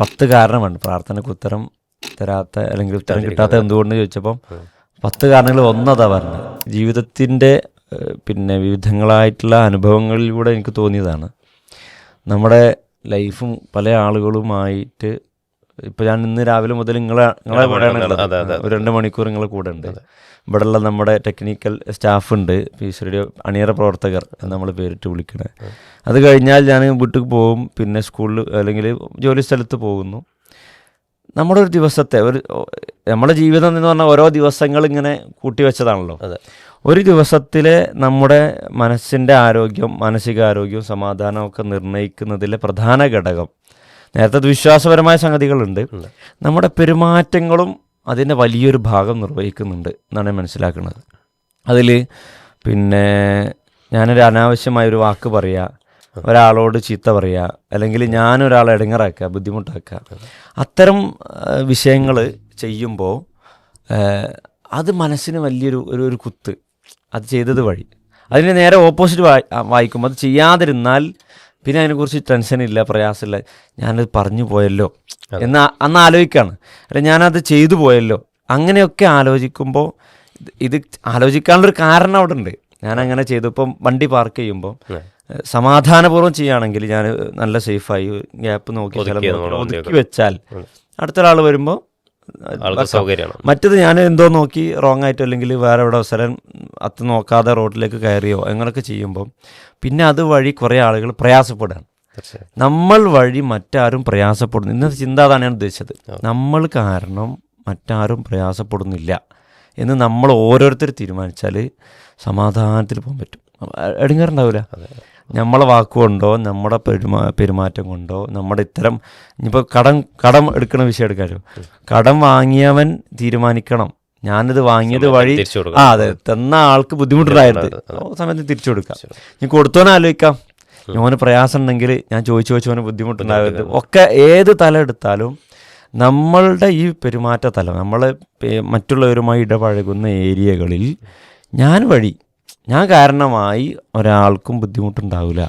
പത്ത് കാരണമാണ് പ്രാർത്ഥനയ്ക്ക് ഉത്തരം തരാത്ത അല്ലെങ്കിൽ ഉത്തരം കിട്ടാത്ത എന്തുകൊണ്ട് ചോദിച്ചപ്പം പത്ത് കാരണങ്ങൾ ഒന്നതാ പറഞ്ഞത്. ജീവിതത്തിന്റെ പിന്നെ വിവിധങ്ങളായിട്ടുള്ള അനുഭവങ്ങളിലൂടെ എനിക്ക് തോന്നിയതാണ്. നമ്മുടെ ലൈഫും പല ആളുകളുമായിട്ട് ഇപ്പം ഞാൻ ഇന്ന് രാവിലെ മുതൽ നിങ്ങളെ നിങ്ങളെ കൂടെയാണ്. ഒരു രണ്ട് മണിക്കൂർ നിങ്ങളെ കൂടെ ഉണ്ട്. ഇവിടെയുള്ള നമ്മുടെ ടെക്നിക്കൽ സ്റ്റാഫ് ഉണ്ട്. പി സിയുടെ അണിയറ പ്രവർത്തകർ നമ്മൾ പേരിട്ട് വിളിക്കണേ. അത്. കഴിഞ്ഞാൽ ഞാൻ വീട്ടിൽ പോകും. പിന്നെ സ്കൂളിൽ അല്ലെങ്കിൽ ജോലി സ്ഥലത്ത് പോകുന്നു. നമ്മുടെ ഒരു ദിവസത്തെ ഒരു നമ്മുടെ ജീവിതം എന്ന് പറഞ്ഞാൽ ഓരോ ദിവസങ്ങൾ ഇങ്ങനെ കൂട്ടിവെച്ചതാണല്ലോ. ഒരു ദിവസത്തിലെ നമ്മുടെ മനസ്സിന്റെ ആരോഗ്യം മാനസികാരോഗ്യവും സമാധാനവും ഒക്കെ നിർണയിക്കുന്നതിലെ പ്രധാന ഘടകം നേരത്തെ വിശ്വാസപരമായ സംഗതികളുണ്ട്. നമ്മുടെ പെരുമാറ്റങ്ങളും അതിന്റെ വലിയൊരു ഭാഗം നിർവഹിക്കുന്നുണ്ട് എന്നാണ് ഞാൻ മനസ്സിലാക്കുന്നത്. അതിൽ പിന്നെ ഞാനൊരു അനാവശ്യമായ ഒരു വാക്ക് പറയുക ഒരാളോട് ചീത്ത പറയുക അല്ലെങ്കിൽ ഞാനൊരാളെ ഇടങ്ങറാക്കുക ബുദ്ധിമുട്ടാക്കുക. അത്തരം വിഷയങ്ങൾ ചെയ്യുമ്പോൾ അത് മനസ്സിന് വലിയൊരു ഒരു ഒരു കുത്ത്. അത് ചെയ്തത് വഴി. അതിന് നേരെ ഓപ്പോസിറ്റ് വായി വായിക്കുമ്പോൾ അത് ചെയ്യാതിരുന്നാൽ പിന്നെ അതിനെക്കുറിച്ച് ടെൻഷൻ ഇല്ല പ്രയാസമില്ല. ഞാനത് പറഞ്ഞു പോയല്ലോ. എന്ന് അന്ന് ആലോചിക്കുകയാണ് അല്ല ഞാനത് ചെയ്തു പോയല്ലോ. അങ്ങനെയൊക്കെ ആലോചിക്കുമ്പോൾ ഇത് ആലോചിക്കാനുള്ളൊരു കാരണം അവിടെ ഉണ്ട് ഞാൻ അങ്ങനെ ചെയ്തു. ഇപ്പം വണ്ടി പാർക്ക് ചെയ്യുമ്പോൾ സമാധാനപൂർവം ചെയ്യുകയാണെങ്കിൽ ഞാൻ നല്ല സേഫായി ഗ്യാപ്പ് നോക്കി ഒതുക്കി വെച്ചാൽ അടുത്ത അടുത്തൊരാൾ വരുമ്പോൾ മറ്റത് ഞാൻ എന്തോ നോക്കി റോങ് ആയിട്ടോ അല്ലെങ്കിൽ വേറെ എവിടെ അവസരം അത് നോക്കാതെ റോഡിലേക്ക് കയറിയോ അങ്ങനെയൊക്കെ ചെയ്യുമ്പോൾ പിന്നെ അത് വഴി കുറേ ആളുകൾ പ്രയാസപ്പെടുകയാണ്. നമ്മൾ വഴി മറ്റാരും പ്രയാസപ്പെടുന്നു. ഇന്നത്തെ ചിന്ത അതാണ് ഞാൻ ഉദ്ദേശിച്ചത്. നമ്മൾ കാരണം മറ്റാരും പ്രയാസപ്പെടുന്നില്ല എന്ന് നമ്മൾ ഓരോരുത്തർ തീരുമാനിച്ചാൽ സമാധാനത്തിൽ പോകാൻ പറ്റും. എടുങ്ങാറുണ്ടാവില്ല? നമ്മളെ വാക്കുകൊണ്ടോ നമ്മുടെ പെരുമാ പെരുമാറ്റം കൊണ്ടോ നമ്മുടെ ഇത്തരം ഇനിയിപ്പോൾ കടം കടം എടുക്കണ വിഷയം എടുക്കാമല്ലോ കടം വാങ്ങിയവൻ തീരുമാനിക്കണം. ഞാനിത് വാങ്ങിയത് വഴി ആ അതെ. തന്ന ആൾക്ക് ബുദ്ധിമുട്ടുണ്ടായിരുന്നു സമയത്ത് തിരിച്ചു കൊടുക്കാം. ഞാൻ കൊടുത്തോനെ ആലോചിക്കാം. ഓന് പ്രയാസം ഉണ്ടെങ്കിൽ ഞാൻ ചോദിച്ചു ചോദിച്ചവന് ബുദ്ധിമുട്ടുണ്ടാകരുത് ഒക്കെ ഏത് തല എടുത്താലും നമ്മളുടെ ഈ പെരുമാറ്റ തലം നമ്മൾ മറ്റുള്ളവരുമായി ഇടപഴകുന്ന ഏരിയകളിൽ ഞാൻ വഴി ഞാൻ കാരണമായി ഒരാൾക്കും ബുദ്ധിമുട്ടുണ്ടാവില്ല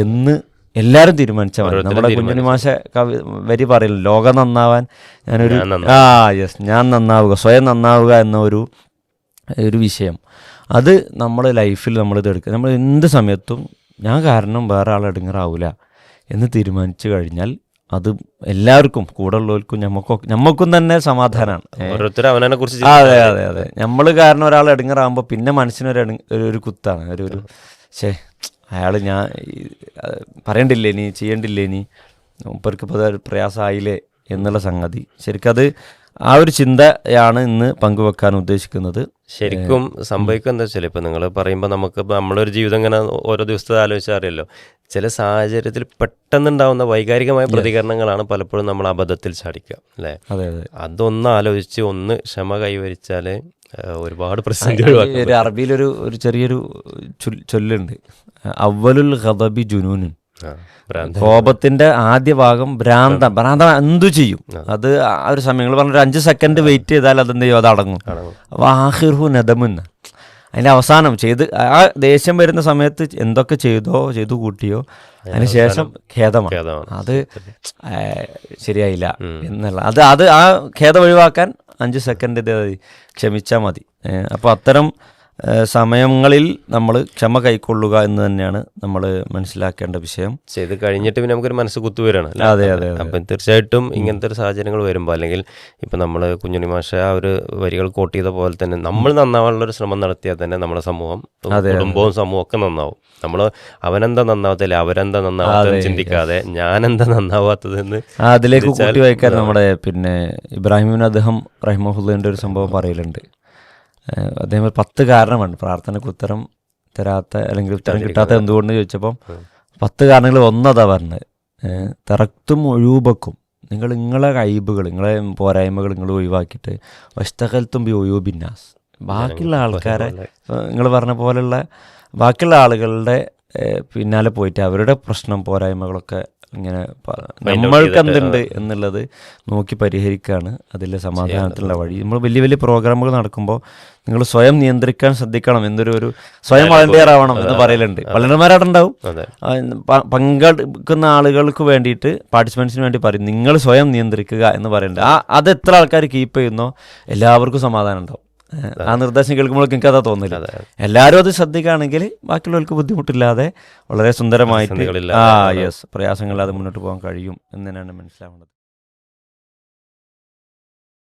എന്ന് എല്ലാവരും തീരുമാനിച്ച മതി. നമ്മുടെ കുഞ്ഞുണ്ണി മാഷ കവി വരി പറയില്ല? ലോകം നന്നാവാൻ ഞാനൊരു ആ യെസ് ഞാൻ നന്നാവുക സ്വയം നന്നാവുക എന്ന ഒരു ഒരു വിഷയം. അത് നമ്മൾ ലൈഫിൽ നമ്മൾ ഇത് എടുക്കുക നമ്മൾ എന്ത് സമയത്തും ഞാൻ കാരണം വേറെ ആൾ എടുങ്ങറാവില്ല എന്ന് തീരുമാനിച്ചു കഴിഞ്ഞാൽ അത് എല്ലാവർക്കും കൂടെ ഉള്ളവർക്കും ഞമ്മക്കൊക്കെ ഞമ്മക്കും തന്നെ സമാധാനമാണ് ഓരോരുത്തരും അവനെ കുറിച്ച് അതെ അതെ അതെ. നമ്മൾ കാരണം ഒരാൾ എടുങ്ങറാകുമ്പോൾ പിന്നെ മനസ്സിനൊരു ഒരു കുത്താണ്. ഒരു ഒരു ശേ അയാൾ ഞാൻ പറയണ്ടില്ലേ നീ ചെയ്യണ്ടില്ലേ നീ മുപ്പർക്ക് ഇപ്പോൾ പ്രയാസമായില്ലേ എന്നുള്ള സംഗതി. ശരിക്കത് ആ ഒരു ചിന്തയാണ് ഇന്ന് പങ്കുവെക്കാൻ ഉദ്ദേശിക്കുന്നത്. ശരിക്കും സംഭവിക്കുക എന്താ വെച്ചാൽ ഇപ്പം നിങ്ങൾ പറയുമ്പോൾ നമുക്ക് നമ്മളൊരു ജീവിതം ഇങ്ങനെ ഓരോ ദിവസത്തെ ആലോചിച്ചാൽ അറിയാലോ. ചില സാഹചര്യത്തിൽ പെട്ടെന്നുണ്ടാവുന്ന വൈകാരികമായ പ്രതികരണങ്ങളാണ് പലപ്പോഴും നമ്മൾ അബദ്ധത്തിൽ ചാടിക്കുക അല്ലേ? അതെ അതെ. അതൊന്ന് ആലോചിച്ച് ഒന്ന് ക്ഷമ കൈവരിച്ചാൽ ഒരുപാട് പ്രശ്നങ്ങൾ അറബിയിലൊരു ഒരു ചെറിയൊരു ചൊല്ലുണ്ട്. അവലുൽ ഖദബി ജുനൂനും കോപത്തിന്റെ ആദ്യ ഭാഗം ഭ്രാന്ത. ഭ്രാന്ത എന്തു ചെയ്യും? അത് ആ ഒരു സമയങ്ങൾ പറഞ്ഞ ഒരു അഞ്ച് സെക്കൻഡ് വെയിറ്റ് ചെയ്താൽ അതെന്ത് ചെയ്യും? അത് അടങ്ങും. വാഹിർഹു നദമുന്ന. അതിന്റെ അവസാനം ചെയ്ത് ആ ദേഷ്യം വരുന്ന സമയത്ത് എന്തൊക്കെ ചെയ്തോ ചെയ്തു കൂട്ടിയോ അതിന് ശേഷം ഖേദമാണ്. അത് ശരിയായില്ല എന്നുള്ള അത് അത് ആ ഖേദം ഒഴിവാക്കാൻ അഞ്ച് സെക്കൻഡ് ക്ഷമിച്ചാൽ മതി. അപ്പോൾ അത്തരം സമയങ്ങളിൽ നമ്മൾ ക്ഷമ കൈക്കൊള്ളുക എന്ന് തന്നെയാണ് നമ്മൾ മനസ്സിലാക്കേണ്ട വിഷയം. ചെയ്ത് കഴിഞ്ഞിട്ട് പിന്നെ നമുക്കൊരു മനസ്സ് കുത്തുവരാണ്? അതെ, അതെ, അപ്പൊ തീർച്ചയായിട്ടും ഇങ്ങനത്തെ ഒരു സാഹചര്യങ്ങൾ വരുമ്പോൾ അല്ലെങ്കിൽ ഇപ്പം നമ്മൾ കുഞ്ഞുണ്ണി മാഷ ആ ഒരു വരികൾ കോട്ട് ചെയ്ത പോലെ തന്നെ നമ്മൾ നന്നാവാനുള്ള ഒരു ശ്രമം നടത്തിയാൽ തന്നെ നമ്മുടെ സമൂഹം കുടുംബവും സമൂഹം ഒക്കെ നന്നാവും. നമ്മൾ അവനെന്താ നന്നാവത്തില്ല അവരെന്താ നന്നാവാത്ത ചിന്തിക്കാതെ ഞാനെന്താ നന്നാവാത്തതെന്ന് അതിലേക്ക് കൂട്ടി വയ്ക്കാൻ നമ്മുടെ പിന്നെ ഇബ്രാഹിമിന് അദ്ദേഹം റഹിമഹുല്ലിന്റെ ഒരു സംഭവം പറയലുണ്ട്. അദ്ദേഹം പത്ത് കാരണമാണ്. പ്രാർത്ഥനയ്ക്ക് ഉത്തരം തരാത്ത അല്ലെങ്കിൽ ഉത്തരം കിട്ടാത്ത എന്തുകൊണ്ട് ചോദിച്ചപ്പം പത്ത് കാരണങ്ങൾ ഒന്നതാ പറഞ്ഞത്. തറക്തും ഒഴിവുബക്കും നിങ്ങൾ നിങ്ങളെ കൈബുകൾ നിങ്ങളെ പോരായ്മകൾ നിങ്ങൾ ഒഴിവാക്കിയിട്ട് വസ്തകൽത്തും ബി ഒയൂബിന്നാസ്. ബാക്കിയുള്ള ആൾക്കാരെ നിങ്ങൾ പറഞ്ഞ പോലെയുള്ള ബാക്കിയുള്ള ആളുകളുടെ പിന്നാലെ പോയിട്ട് അവരുടെ പ്രശ്നം പോരായ്മകളൊക്കെ ഇങ്ങനെ നമ്മൾക്ക് എന്തുണ്ട് എന്നുള്ളത് നോക്കി പരിഹരിക്കുകയാണ് അതിലെ സമാധാനത്തിലുള്ള വഴി. നമ്മൾ വലിയ വലിയ പ്രോഗ്രാമുകൾ നടക്കുമ്പോൾ നിങ്ങൾ സ്വയം നിയന്ത്രിക്കാൻ ശ്രദ്ധിക്കണം എന്നൊരു ഒരു സ്വയം വളണ്ടിയർ ആവണം എന്ന് പറയലുണ്ട്. വളണ്ടിയർമാരവിടെ ഉണ്ടാവും പങ്കെടുക്കുന്ന ആളുകൾക്ക് വേണ്ടിയിട്ട് പാർട്ടിസിപ്പൻസിന് വേണ്ടി പറയും നിങ്ങൾ സ്വയം നിയന്ത്രിക്കുക എന്ന് പറയുന്നുണ്ട് ആ അത് എത്ര ആൾക്കാർ കീപ്പ് ചെയ്യുന്നോ? എല്ലാവർക്കും സമാധാനം ഉണ്ടാവും. ആ നിർദ്ദേശം കേൾക്കുമ്പോഴേക്കും എനിക്ക് അതാ തോന്നില്ല എല്ലാവരും അത് ശ്രദ്ധിക്കുകയാണെങ്കിൽ ബാക്കിയുള്ളവർക്ക് ബുദ്ധിമുട്ടില്ലാതെ വളരെ സുന്ദരമായിട്ട് ആ യെസ് പ്രയാസങ്ങളില്ലാതെ മുന്നോട്ട് പോകാൻ കഴിയും എന്ന് തന്നെയാണ് മനസ്സിലാവുന്നത്